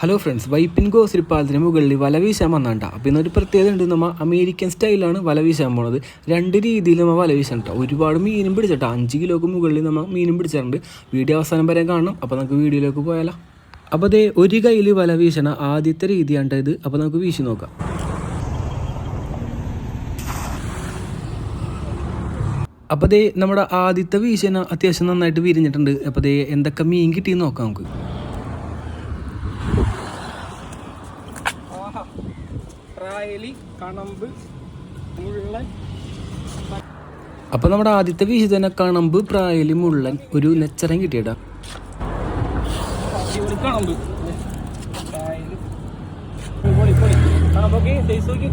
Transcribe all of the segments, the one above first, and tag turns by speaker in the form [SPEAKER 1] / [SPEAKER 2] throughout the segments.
[SPEAKER 1] Hello friends Vypin സിരിപ്പാലത്തിന് പാലത്തിന് മുകളിൽ വലവീശാമ എന്നാണ്ട അപ്പോൾ പ്രത്യേകത ഉണ്ട് നമ്മൾ അമേരിക്കൻ സ്റ്റൈലാണ് വലവീശാൻ പോണത്. രണ്ട് രീതിയിൽ നമ്മൾ വലവീശാൻ കേട്ടോ ഒരുപാട് മീനും പിടിച്ചിട്ടോ. അഞ്ച് കിലോക്ക് മുകളിൽ നമ്മൾ മീനും പിടിച്ചിട്ടുണ്ട്. വീഡിയോ അവസാനം വരെ കാണണം. അപ്പോൾ നമുക്ക് വീഡിയോയിലേക്ക് പോയാലോ. അപ്പോൾ അതേ ഒരു കയ്യിൽ വല വീശണ ആദ്യത്തെ രീതിയാണ് ഇത്. അപ്പോൾ നമുക്ക് വീശി നോക്കാം. അപ്പോൾ അതേ നമ്മുടെ ആദ്യത്തെ വീശന അത്യാവശ്യം നന്നായിട്ട് വിരിഞ്ഞിട്ടുണ്ട്. അപ്പോൾ അതേ എന്തൊക്കെ മീൻ കിട്ടിയെന്ന് നോക്കാം നമുക്ക്.
[SPEAKER 2] പ്രായലി കണമ്പ് മുള്ളൻ.
[SPEAKER 1] അപ്പോൾ നമ്മുടെ ആദ്യത്തെ വിഹിതന കണമ്പ് പ്രായലി മുള്ളൻ. ഒരു നെച്ചറം കിട്ടിയടാ
[SPEAKER 2] കണമ്പ്. കണമ്പൊക്കെ നോക്കി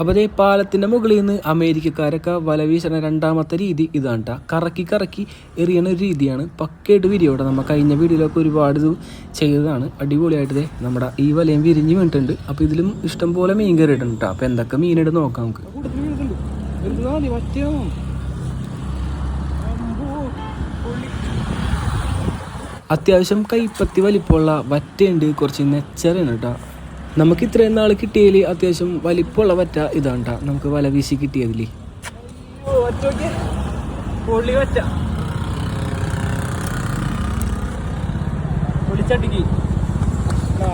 [SPEAKER 1] അപ്പോൾ അതേ പാലത്തിന്റെ മുകളിൽ നിന്ന് അമേരിക്കക്കാരൊക്കെ വല വീശണ രണ്ടാമത്തെ രീതി ഇതാണ് ട്ടാ. കറക്കി കറക്കി എറിയണ ഒരു രീതിയാണ്. പക്കയായിട്ട് വിരിയോടെ നമ്മൾ കഴിഞ്ഞ വീഡിയോയിലൊക്കെ ഒരുപാട് ഇത് ചെയ്തതാണ്. അടിപൊളിയായിട്ട് നമ്മുടെ ഈ വലയും വിരിഞ്ഞ് വീണിട്ടുണ്ട്. അപ്പോൾ ഇതിലും ഇഷ്ടം പോലെ മീൻ കയറിയിട്ടുണ്ട് കേട്ടോ അപ്പോൾ എന്തൊക്കെ മീനിട്ട് നോക്കാം നമുക്ക്. അത്യാവശ്യം കൈപ്പത്തി വലിപ്പമുള്ള വറ്റയുണ്ട്. കുറച്ച് നെച്ചറിയാണ് കേട്ടോ നമുക്ക് ഇത്രയും നാൾ കിട്ടിയതിൽ അത്യാവശ്യം വലിപ്പമുള്ള വറ്റ ഇതാണ് നമുക്ക് വല വീശി കിട്ടിയതിൽ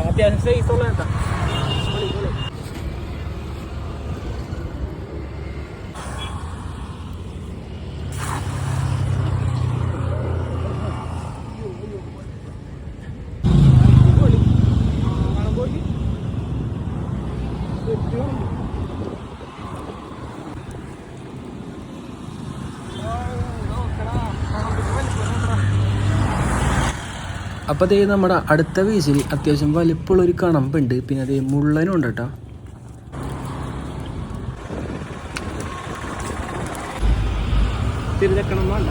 [SPEAKER 2] അത്യാവശ്യം
[SPEAKER 1] അപ്പോൾ അതേ നമ്മുടെ അടുത്ത വീശിൽ അത്യാവശ്യം വലിപ്പമുള്ളൊരു കണമ്പുണ്ട്. പിന്നെ അതേ മുള്ളനും ഉണ്ട് കേട്ടോ
[SPEAKER 2] വേണ്ട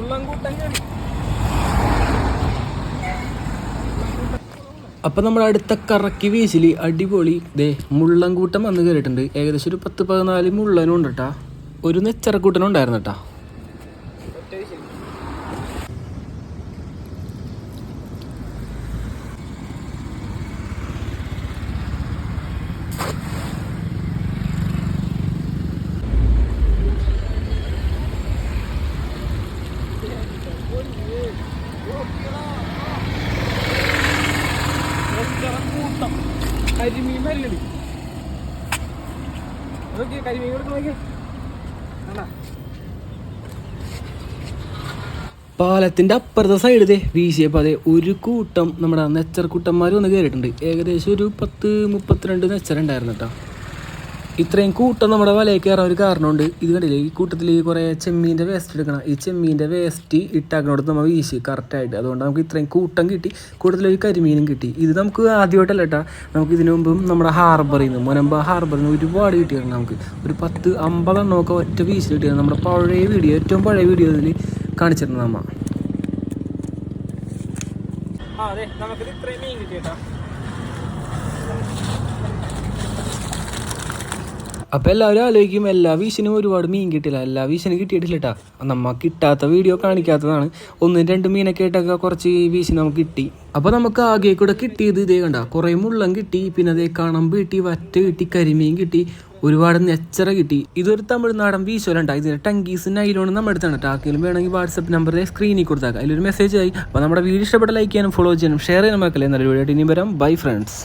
[SPEAKER 2] ഉള്ളംകൂട്ടങ്ങാണ്
[SPEAKER 1] അപ്പോൾ നമ്മൾ അടുത്ത കറക്കി വീശിൽ അടിപൊളി ദേ മുള്ളൻകൂട്ടം വന്ന് കയറിയിട്ടുണ്ട് ഏകദേശം ഒരു പത്ത് പതിനാല് മുള്ളനും ഉണ്ട് കേട്ടാ ഒരു നെച്ചറക്കൂട്ടനും ഉണ്ടായിരുന്നു കൂട്ടം
[SPEAKER 2] കരിമീൻ നോക്കിയേ കരിമീൻ കൊടുത്ത് നോക്കിയേ.
[SPEAKER 1] പാലത്തിന്റെ അപ്പുറത്തെ സൈഡ് ദേ വീശിയപ്പോൾ അതെ ഒരു കൂട്ടം നമ്മുടെ നെച്ചർ നെച്ചർക്കൂട്ടന്മാർ വന്ന് കയറിയിട്ടുണ്ട് ഏകദേശം ഒരു പത്ത് മുപ്പത്തിരണ്ട് നെച്ചർ ഉണ്ടായിരുന്നു കേട്ടോ. ഇത്രയും കൂട്ടം നമ്മുടെ വലയിൽ കയറാൻ ഒരു കാരണമുണ്ട്. ഇത് കണ്ടില്ലേ? ഈ കൂട്ടത്തിൽ കുറേ ചെമ്മീന്റെ വേസ്റ്റ് എടുക്കണം. ഈ ചെമ്മീന്റെ വേസ്റ്റ് ഇട്ടാക്കണോട് നമ്മൾ വീശി കറക്റ്റായിട്ട് അതുകൊണ്ട് നമുക്ക് ഇത്രയും കൂട്ടം കിട്ടി. കൂട്ടത്തിൽ ഒരു കരിമീനും കിട്ടി. ഇത് നമുക്ക് ആദ്യമായിട്ടല്ല കേട്ടോ നമുക്ക് ഇതിനു മുമ്പും നമ്മുടെ ഹാർബറിൽ നിന്ന് മുനമ്പ ഹാർബറിൽ നിന്ന് ഒരുപാട് കിട്ടിയിരുന്നു നമുക്ക്. ഒരു പത്ത് അമ്പതെണ്ണമൊക്കെ ഒറ്റ വീശിൽ കിട്ടിയിരുന്നു നമ്മുടെ പഴയ വീഡിയോ ഏറ്റവും പഴയ വീഡിയോ ഇതിൽ കാണിച്ചിരുന്നു നമ്മ.
[SPEAKER 2] ആ അതെ നമുക്കിത് ഇത്രയും മീൻ കിട്ടിയേട്ടാ.
[SPEAKER 1] അപ്പോൾ എല്ലാവരും ആലോചിക്കും എല്ലാ വീശിനും ഒരുപാട് മീൻ കിട്ടില്ല. എല്ലാ വീശിനും കിട്ടിയിട്ടില്ല കേട്ടോ നമ്മൾ കിട്ടാത്ത വീഡിയോ കാണിക്കാത്തതാണ്. ഒന്നും രണ്ട് മീനൊക്കെ ആയിട്ടൊക്കെ കുറച്ച് വീശി നമുക്ക് കിട്ടി. അപ്പോൾ നമുക്ക് ആകെ കൂടെ കിട്ടിയത് ഇതേ കണ്ട. കുറേ മുള്ളം കിട്ടി. പിന്നെ അതേ കണമ്പ് വീട്ടി വറ്റ കിട്ടി കരിമീൻ കിട്ടി. ഒരുപാട് നെച്ചറ കിട്ടി. ഇതൊരു തമിഴ്നാടൻ വീശോലുണ്ട ഇതിന് ടങ്കീസ് നൈലോണ് നമ്മുടെ അടുത്താണ് ടാക്കിലും വേണമെങ്കിൽ വാട്സപ്പ് നമ്പർ സ്ക്രീനിൽ കൊടുത്താൽ അതിലൊരു മെസ്സേജ് ആയി. അപ്പോൾ നമ്മുടെ വീഡിയോ ഇഷ്ടപ്പെട്ട ലൈക്ക് ചെയ്യാനും ഫോളോ ചെയ്യാനും ഷെയർ ചെയ്യാനും മക്കളെ നല്ലൊരു വീഡിയോ ഇനി വരാം. Bye friends